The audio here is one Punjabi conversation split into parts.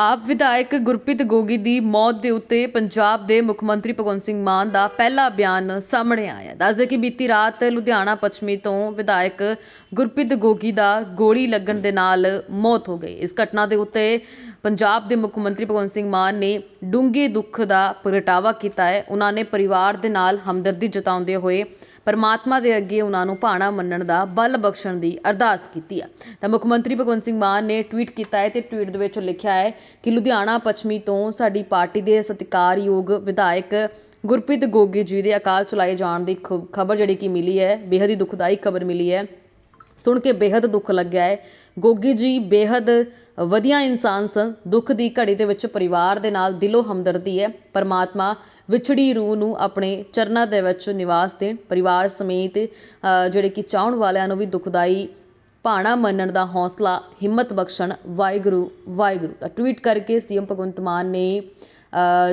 ਆਪ ਵਿਧਾਇਕ ਗੁਰਪ੍ਰੀਤ ਗੋਗੀ ਦੀ ਮੌਤ ਦੇ ਉੱਤੇ ਪੰਜਾਬ ਦੇ ਮੁੱਖ ਮੰਤਰੀ ਭਗਵੰਤ ਸਿੰਘ ਮਾਨ ਦਾ ਪਹਿਲਾ ਬਿਆਨ ਸਾਹਮਣੇ ਆਇਆ। ਦੱਸਦੇ ਕਿ ਬੀਤੀ ਰਾਤ ਲੁਧਿਆਣਾ ਪੱਛਮੀ ਤੋਂ ਵਿਧਾਇਕ ਗੁਰਪ੍ਰੀਤ ਗੋਗੀ ਦਾ ਗੋਲੀ ਲੱਗਣ ਦੇ ਨਾਲ ਮੌਤ ਹੋ ਗਈ। ਇਸ ਘਟਨਾ ਦੇ ਉੱਤੇ ਪੰਜਾਬ ਦੇ ਮੁੱਖ ਮੰਤਰੀ ਭਗਵੰਤ ਸਿੰਘ ਮਾਨ ਨੇ ਡੂੰਘੇ ਦੁੱਖ ਦਾ ਪ੍ਰਗਟਾਵਾ ਕੀਤਾ ਹੈ। ਉਹਨਾਂ ਨੇ ਪਰਿਵਾਰ ਦੇ ਨਾਲ ਹਮਦਰਦੀ ਜਤਾਉਂਦੇ ਹੋਏ ਪਰਮਾਤਮਾ ਦੇ ਅੱਗੇ ਉਹਨਾਂ ਨੂੰ ਭਾਣਾ ਮੰਨਣ ਦਾ ਬਲ ਬਖਸ਼ਣ ਦੀ ਅਰਦਾਸ ਕੀਤੀ ਹੈ ਤਾਂ ਮੁੱਖ ਮੰਤਰੀ ਭਗਵੰਤ ਸਿੰਘ ਮਾਨ ਨੇ ਟਵੀਟ ਕੀਤਾ ਹੈ ਤੇ ਟਵੀਟ ਦੇ ਵਿੱਚ ਲਿਖਿਆ ਹੈ ਕਿ ਲੁਧਿਆਣਾ ਪੱਛਮੀ ਤੋਂ ਸਾਡੀ ਪਾਰਟੀ ਦੇ ਸਤਿਕਾਰਯੋਗ ਵਿਧਾਇਕ ਗੁਰਪ੍ਰੀਤ ਗੋਗੀ ਜੀ ਦੇ ਅਕਾਲ ਚਲਾਏ ਜਾਣ ਦੀ ਖਬਰ ਜਿਹੜੀ ਕਿ ਮਿਲੀ ਹੈ, ਬੇਹੱਦ ਹੀ ਦੁਖਦਾਈ ਖਬਰ ਮਿਲੀ ਹੈ। ਸੁਣ ਕੇ ਬੇਹੱਦ ਦੁੱਖ ਲੱਗਿਆ ਹੈ। ਗੋਗੀ ਜੀ ਬੇਹੱਦ ਵਧੀਆ ਇਨਸਾਨ ਸਨ। ਦੁੱਖ ਦੀ ਘੜੀ ਦੇ ਵਿੱਚ ਪਰਿਵਾਰ ਦੇ ਨਾਲ ਦਿਲੋਂ ਹਮਦਰਦੀ ਹੈ। ਪਰਮਾਤਮਾ ਵਿਛੜੀ ਰੂਹ ਨੂੰ ਆਪਣੇ ਚਰਨਾਂ ਦੇ ਵਿੱਚ ਨਿਵਾਸ ਦੇਣ, ਪਰਿਵਾਰ ਸਮੇਤ ਜਿਹੜੇ ਕਿ ਚਾਹਣ ਵਾਲਿਆਂ ਨੂੰ ਵੀ ਦੁਖਦਾਈ ਭਾਣਾ ਮੰਨਣ ਦਾ ਹੌਸਲਾ, ਹਿੰਮਤ ਬਖਸ਼ਣ, ਵਾਹਿਗੁਰੂ ਵਾਹਿਗੁਰੂ ਤਾਂ ਟਵੀਟ ਕਰਕੇ ਸੀਐਮ ਭਗਵੰਤ ਮਾਨ ਨੇ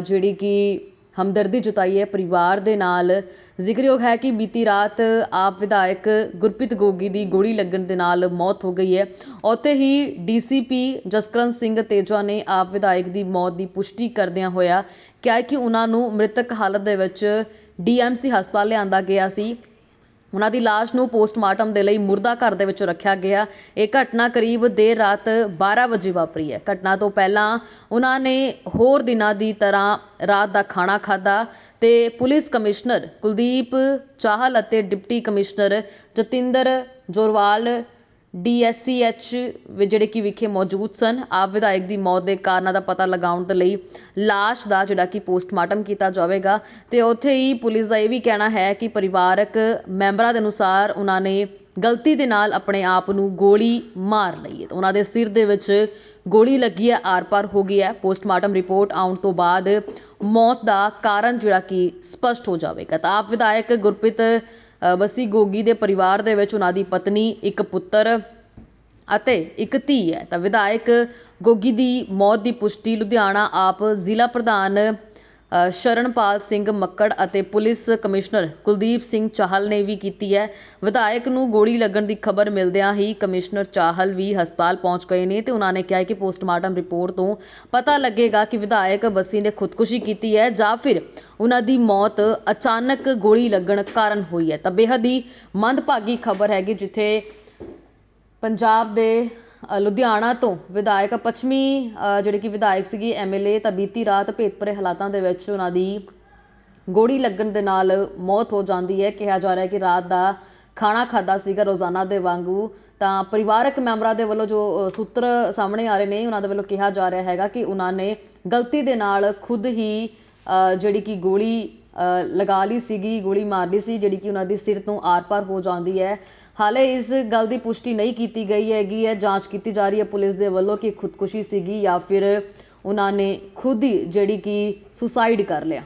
ਜਿਹੜੀ ਕਿ ਹਮਦਰਦੀ ਜਤਾਈ ਹੈ। ਪਰਿਵਾਰ ਦੇ ਨਾਲ ਜ਼ਿਕਰਯੋਗ ਹੈ ਕਿ ਬੀਤੀ ਰਾਤ ਆਪ ਵਿਧਾਇਕ ਗੁਰਪ੍ਰੀਤ ਗੋਗੀ ਦੀ ਗੋਲੀ ਲੱਗਣ ਦੇ ਨਾਲ ਮੌਤ ਹੋ ਗਈ ਹੈ। ਉੱਥੇ ਹੀ ਡੀਸੀਪੀ ਜਸਕਰਨ ਸਿੰਘ ਤੇਜਾ ਨੇ ਆਪ ਵਿਧਾਇਕ ਦੀ ਮੌਤ ਦੀ ਪੁਸ਼ਟੀ ਕਰਦਿਆਂ ਹੋਇਆ ਕਿਹਾ ਕਿ ਉਹਨਾਂ ਨੂੰ ਮ੍ਰਿਤਕ ਹਾਲਤ ਦੇ ਵਿੱਚ ਡੀਐਮਸੀ ਹਸਪਤਾਲ ਲਿਆਂਦਾ ਗਿਆ ਸੀ। ਉਹਨਾਂ ਦੀ ਲਾਸ਼ ਨੂੰ ਪੋਸਟਮਾਰਟਮ ਦੇ ਲਈ ਮੁਰਦਾ ਘਰ ਦੇ ਵਿੱਚ ਰੱਖਿਆ ਗਿਆ। ਇਹ ਘਟਨਾ ਕਰੀਬ ਦੇਰ ਰਾਤ 12 ਵਜੇ ਵਾਪਰੀ ਹੈ। ਘਟਨਾ ਤੋਂ ਪਹਿਲਾਂ ਉਹਨਾਂ ਨੇ ਹੋਰ ਦਿਨਾਂ ਦੀ ਤਰ੍ਹਾਂ ਰਾਤ ਦਾ ਖਾਣਾ ਖਾਧਾ ਤੇ ਪੁਲਿਸ ਕਮਿਸ਼ਨਰ ਕੁਲਦੀਪ ਚਾਹਲ ਅਤੇ deputy commissioner Jatinder Jorwal DSCH ਜਿਹੜੇ ਕਿ ਵਿਖੇ ਮੌਜੂਦ ਸਨ। ਆਪ ਵਿਧਾਇਕ ਦੀ ਮੌਤ ਦੇ ਕਾਰਨਾਂ ਦਾ ਪਤਾ ਲਗਾਉਣ ਦੇ ਲਈ ਲਾਸ਼ ਦਾ ਜਿਹੜਾ ਕਿ ਪੋਸਟਮਾਰਟਮ ਕੀਤਾ ਜਾਵੇਗਾ। ਤੇ ਉੱਥੇ ਹੀ ਪੁਲਿਸ ਦਾ ਇਹ ਵੀ ਕਹਿਣਾ ਹੈ ਕਿ ਪਰਿਵਾਰਕ ਮੈਂਬਰਾਂ ਦੇ ਅਨੁਸਾਰ ਉਹਨਾਂ ਨੇ ਗਲਤੀ ਦੇ ਨਾਲ ਆਪਣੇ ਆਪ ਨੂੰ ਗੋਲੀ ਮਾਰ ਲਈ ਹੈ। ਉਹਨਾਂ ਦੇ ਸਿਰ ਦੇ ਵਿੱਚ ਗੋਲੀ ਲੱਗੀ ਹੈ, ਆਰ-ਪਾਰ ਹੋ ਗਈ ਹੈ। ਪੋਸਟਮਾਰਟਮ ਰਿਪੋਰਟ ਆਉਣ ਤੋਂ ਬਾਅਦ ਮੌਤ ਦਾ ਕਾਰਨ ਜਿਹੜਾ ਕਿ ਸਪਸ਼ਟ ਹੋ ਜਾਵੇਗਾ। ਤਾਂ ਆਪ ਵਿਧਾਇਕ ਗੁਰਪ੍ਰੀਤ ਬੱਸੀ ਗੋਗੀ ਦੇ ਪਰਿਵਾਰ ਦੇ ਵਿੱਚ ਉਹਨਾਂ ਦੀ ਪਤਨੀ, ਇੱਕ ਪੁੱਤਰ ਅਤੇ ਇੱਕ ਧੀ ਹੈ। ਤਾਂ ਵਿਧਾਇਕ ਗੋਗੀ ਦੀ ਮੌਤ ਦੀ ਪੁਸ਼ਟੀ ਲੁਧਿਆਣਾ ਆਪ ਜ਼ਿਲ੍ਹਾ ਪ੍ਰਧਾਨ ਸ਼ਰਨਪਾਲ ਸਿੰਘ ਮੱਕੜ ਅਤੇ ਪੁਲਿਸ ਕਮਿਸ਼ਨਰ ਕੁਲਦੀਪ ਸਿੰਘ ਚਾਹਲ ਨੇ ਵੀ ਕੀਤੀ ਹੈ। ਵਿਧਾਇਕ ਨੂੰ ਗੋਲੀ ਲੱਗਣ ਦੀ ਖਬਰ ਮਿਲਦਿਆਂ ਹੀ ਕਮਿਸ਼ਨਰ ਚਾਹਲ ਵੀ ਹਸਪਤਾਲ ਪਹੁੰਚ ਗਏ ਨੇ ਤੇ ਉਹਨਾਂ ਨੇ ਕਿਹਾ ਕਿ ਪੋਸਟਮਾਰਟਮ ਰਿਪੋਰਟ ਤੋਂ ਪਤਾ ਲੱਗੇਗਾ ਕਿ ਵਿਧਾਇਕ ਬੱਸੀ ਨੇ ਖੁਦਕੁਸ਼ੀ ਕੀਤੀ ਹੈ ਜਾਂ ਫਿਰ ਉਹਨਾਂ ਦੀ ਮੌਤ ਅਚਾਨਕ ਗੋਲੀ ਲੱਗਣ ਕਾਰਨ ਹੋਈ ਹੈ। ਤਾਂ ਬੇਹੱਦ ਹੀ ਮੰਦਭਾਗੀ ਖਬਰ ਹੈਗੀ ਜਿੱਥੇ ਪੰਜਾਬ ਦੇ ਲੁਧਿਆਣਾ ਤੋਂ ਵਿਧਾਇਕ ਪੱਛਮੀ ਅ, ਜਿਹੜੇ ਕਿ ਵਿਧਾਇਕ ਸੀਗੀ ਐਮਐਲਏ ਤਾਂ ਬੀਤੀ ਰਾਤ ਭੇਤਭਰੇ ਹਾਲਾਤਾਂ ਦੇ ਵਿੱਚ ਉਹਨਾਂ ਦੀ ਗੋਲੀ ਲੱਗਣ ਦੇ ਨਾਲ ਮੌਤ ਹੋ ਜਾਂਦੀ ਹੈ। ਕਿਹਾ ਜਾ ਰਿਹਾ ਹੈ ਕਿ ਰਾਤ ਦਾ ਖਾਣਾ ਖਾਦਾ ਸੀਗਾ ਰੋਜ਼ਾਨਾ ਦੇ ਵਾਂਗੂ। ਤਾਂ ਪਰਿਵਾਰਕ ਮੈਂਬਰਾਂ ਦੇ ਵੱਲੋਂ ਜੋ ਸੂਤਰ ਸਾਹਮਣੇ ਆ ਰਹੇ ਨੇ ਉਹਨਾਂ ਦੇ ਵੱਲੋਂ ਕਿਹਾ ਜਾ ਰਿਹਾ ਹੈਗਾ ਕਿ ਉਹਨਾਂ ਨੇ ਗਲਤੀ ਦੇ ਨਾਲ ਖੁਦ ਹੀ ਜਿਹੜੀ ਕਿ ਗੋਲੀ ਲਗਾ ਲਈ ਸੀਗੀ, ਗੋਲੀ ਮਾਰ ਲਈ ਸੀ, ਜਿਹੜੀ ਕਿ ਉਹਨਾਂ ਦੀ ਸਿਰ ਤੋਂ ਆਰ-ਪਾਰ ਹੋ ਜਾਂਦੀ ਹੈ। ਹਾਲੇ ਇਸ ਗੱਲ ਦੀ ਪੁਸ਼ਟੀ ਨਹੀਂ ਕੀਤੀ ਗਈ ਹੈਗੀ ਹੈ। ਜਾਂਚ ਕੀਤੀ ਜਾ ਰਹੀ ਹੈ ਪੁਲਿਸ ਦੇ ਵੱਲੋਂ ਕਿ ਖੁਦਕੁਸ਼ੀ ਸੀਗੀ ਜਾਂ ਫਿਰ ਉਹਨਾਂ ਨੇ ਖੁਦ ਹੀ ਜਿਹੜੀ ਕਿ ਸੁਸਾਈਡ ਕਰ ਲਿਆ।